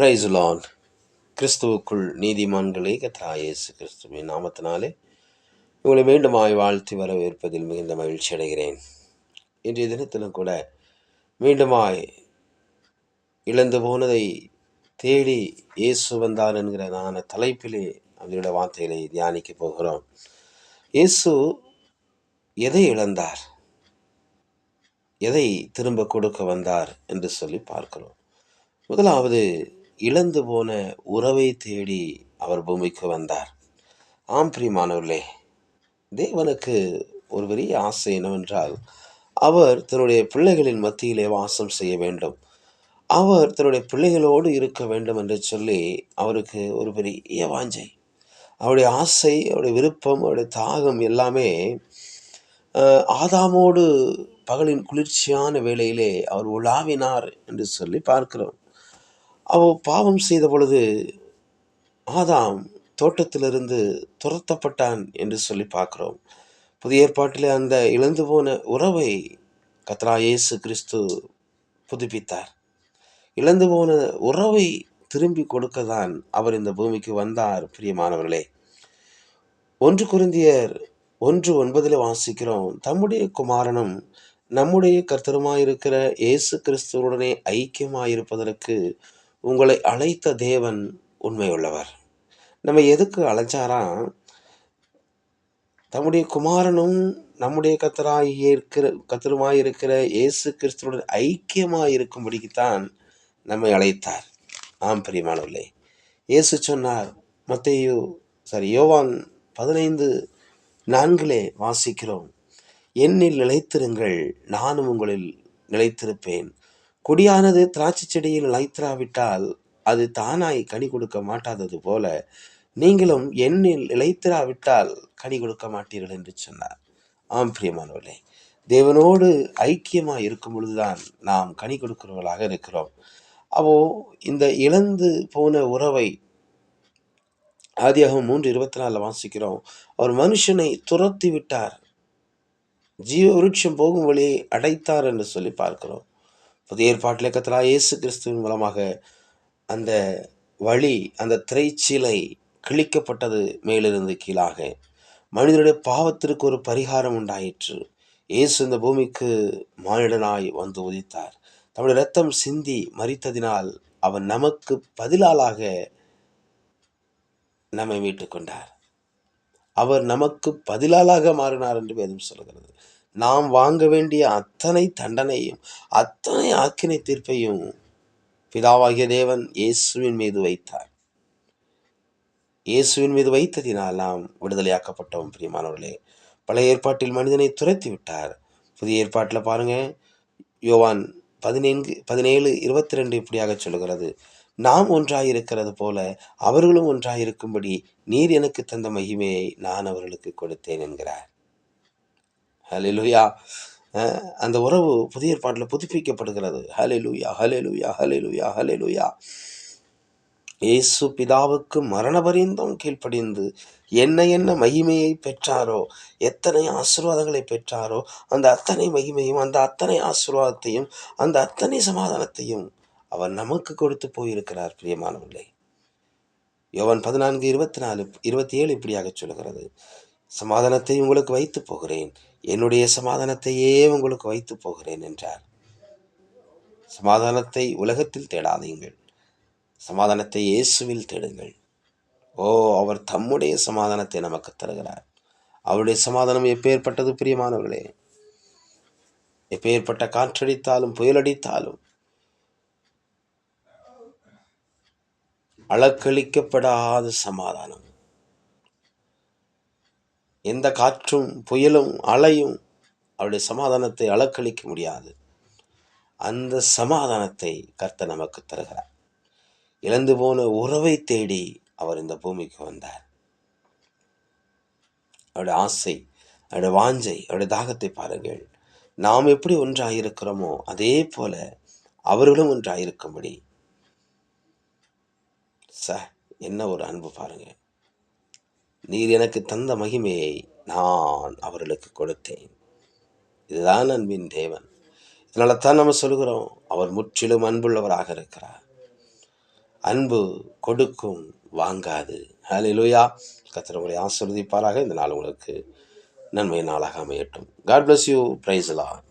Price லான் கிறிஸ்துவுக்குள் நீதிமான்களே கத்ரா இயேசு கிறிஸ்துவின் நாமத்தினாலே உங்களை மீண்டுமாய் வாழ்த்தி வரவேற்பதில் மிகுந்த மகிழ்ச்சி அடைகிறேன். இன்றைய தினத்திலும் கூட மீண்டுமாய் இழந்து போனதை தேடி இயேசு வந்தார் என்கிற நான் தலைப்பிலே அவருடைய வார்த்தைகளை தியானிக்க போகிறோம். இயேசு எதை இழந்தார்? எதை திரும்ப கொடுக்க வந்தார் என்று சொல்லி பார்க்கிறோம். முதலாவது இழந்து போன உறவை தேடி அவர் பூமிக்கு வந்தார். ஆம் பிரியமானவர்களே தேவனுக்கு ஒரு பெரிய ஆசை என்னவென்றால் அவர் தன்னுடைய பிள்ளைகளின் மத்தியிலே வாசம் செய்ய வேண்டும். அவர் தன்னுடைய பிள்ளைகளோடு இருக்க வேண்டும் என்று சொல்லி அவருக்கு ஒரு பெரிய வாஞ்சை. அவருடைய ஆசை அவருடைய விருப்பம் அவருடைய தாகம் எல்லாமே ஆதாமோடு பகலின் குளிர்ச்சியான வேளையிலே அவர் உலாவினார் என்று சொல்லி பார்க்கிறோம். அவள் பாவம் செய்த பொழுது ஆதாம் தோட்டத்திலிருந்து துரத்தப்பட்டான் என்று சொல்லி பார்க்குறோம். புதிய ஏற்பாட்டில் அந்த இழந்து போன உறவை கத்ரா இயேசு கிறிஸ்து புதுப்பித்தார். இழந்து போன உறவை திரும்பி கொடுக்க தான் அவர் இந்த பூமிக்கு வந்தார் பிரியமானவர்களே. ஒன்று குருந்தியர் ஒன்று ஒன்பதில் வாசிக்கிறோம் தம்முடைய குமாரனும் நம்முடைய கர்த்தருமாயிருக்கிற இயேசு கிறிஸ்துவுடனே ஐக்கியமாயிருப்பதற்கு உங்களை அழைத்த தேவன் உண்மையுள்ளவர். நம்ம எதுக்கு அழைச்சாரா? தம்முடைய குமாரனும் நம்முடைய கத்தராய் இருக்கிற கத்தருமாயிருக்கிற இயேசு ஐக்கியமாக இருக்கும்படிக்குத்தான் நம்மை அழைத்தார். ஆம் பிரியமானவில்லை இயேசு சொன்னார் மத்தையோ சாரி யோவான் பதினைந்து நான்கிலே வாசிக்கிறோம் என்னில் நிலைத்திருங்கள் நானும் உங்களில் நிலைத்திருப்பேன். கொடியானது திராட்சை செடியில் இழைத்திராவிட்டால் அது தானாய் கனி கொடுக்க மாட்டாதது போல நீங்களும் என்னில் இழைத்திராவிட்டால் கனி கொடுக்க மாட்டீர்கள் என்று சொன்னார். ஆம் பிரியமானவர்களே தேவனோடு ஐக்கியமாக இருக்கும் பொழுதுதான் நாம் கனி கொடுக்கிறவர்களாக இருக்கிறோம். அப்போ இந்த இழந்து போன உறவை ஆதியாகவும் மூன்று இருபத்தி நாலில் வாசிக்கிறோம். அவர் மனுஷனை துரத்தி விட்டார் ஜீவ விருட்சம் போகும் வழியை அடைத்தார் என்று சொல்லி பார்க்கிறோம். புதிய ஏற்பாட்டில் கத்தலா இயேசு கிறிஸ்துவின் மூலமாக அந்த வழி அந்த திரைச்சீலை கிழிக்கப்பட்டது மேலிருந்து கீழாக மனிதனுடைய பாவத்திற்கு ஒரு பரிகாரம் உண்டாயிற்று. இயேசு இந்த பூமிக்கு மானிடனாய் வந்து உதித்தார். தம்முடைய ரத்தம் சிந்தி மறித்ததினால் அவன் நமக்கு பதிலாளாக நம்மை மீட்டுக்கொண்டார் அவர் நமக்கு பதிலாளாக மாறினார் என்று வேதம் சொல்கிறது நாம் வாங்க வேண்டிய அத்தனை தண்டனையும் அத்தனை ஆக்கினை தீர்ப்பையும் பிதாவாகிய தேவன் இயேசுவின் மீது வைத்தார். இயேசுவின் மீது வைத்ததினால் நாம் விடுதலையாக்கப்பட்டோம் பிரியமானவர்களே. பழைய ஏற்பாட்டில் மனிதனை துரத்தி விட்டார். புதிய ஏற்பாட்டில் பாருங்க யோவான் பதினைந்து பதினேழு இருபத்தி ரெண்டு இப்படியாக சொல்கிறது நாம் ஒன்றாயிருக்கிறது போல அவர்களும் ஒன்றாயிருக்கும்படி நீர் எனக்கு தந்த மகிமையை நான் அவர்களுக்கு கொடுத்தேன் என்கிறார். ஹலே லூயா அந்த உறவு புதிய ஏற்பாட்டில் புதுப்பிக்கப்படுகிறது. ஹalleluya ஹalleluya ஹalleluya ஹalleluya. இயேசு பிதாவுக்கு மரண பரியந்தம் கீழ்ப்படிந்து என்ன என்ன மகிமையை பெற்றாரோ எத்தனை ஆசீர்வாதங்களை பெற்றாரோ அந்த அத்தனை மகிமையும் அந்த அத்தனை ஆசீர்வாதத்தையும் அந்த அத்தனை சமாதானத்தையும் அவர் நமக்கு கொடுத்து போயிருக்கிறார் பிரியமானவில்லை யோவன் பதினான்கு இருபத்தி நாலு இருபத்தி ஏழு இப்படியாக சொல்கிறது சமாதானத்தை உங்களுக்கு வைத்து போகிறேன். என்னுடைய சமாதானத்தையே உங்களுக்கு வைத்து போகிறேன் என்றார். சமாதானத்தை உலகத்தில் தேடாதீங்கள். சமாதானத்தை இயேசுவில் தேடுங்கள். ஓ அவர் தம்முடைய சமாதானத்தை நமக்கு தருகிறார். அவருடைய சமாதானம் எப்பேற்பட்டது பிரியமானவர்களே? எப்பேற்பட்ட காற்றடித்தாலும் புயலடித்தாலும் அளக்களிக்கப்படாத சமாதானம். எந்த காற்றும் புயலும் அலையும் அவருடைய சமாதானத்தை அளக்களிக்க முடியாது. அந்த சமாதானத்தை கர்த்தர் நமக்கு தருகிறார். இழந்து போன உறவை தேடி அவர் இந்த பூமிக்கு வந்தார். அவருடைய ஆசை அவருடைய வாஞ்சை அவருடைய தாகத்தை பாருங்கள். நாம் எப்படி ஒன்றாயிருக்கிறோமோ அதே போல அவர்களும் ஒன்றாயிருக்கும்படி ச என்ன ஒரு அன்பு பாருங்கள். நீர் எனக்கு தந்த மகிமையை நான் அவர்களுக்கு கொடுத்தேன். இதுதான் அன்பின் தேவன். இதனால தான் நம்ம சொல்கிறோம் அவர் முற்றிலும் அன்புள்ளவராக இருக்கிறார். அன்பு கொடுக்கும் வாங்காது. ஹalleluya கர்த்தர் முறை ஆசிர்வதிப்பாராக. இந்த நாள் உங்களுக்கு நன்மை நாளாக அமையட்டும். God bless you பிரைஸ்லா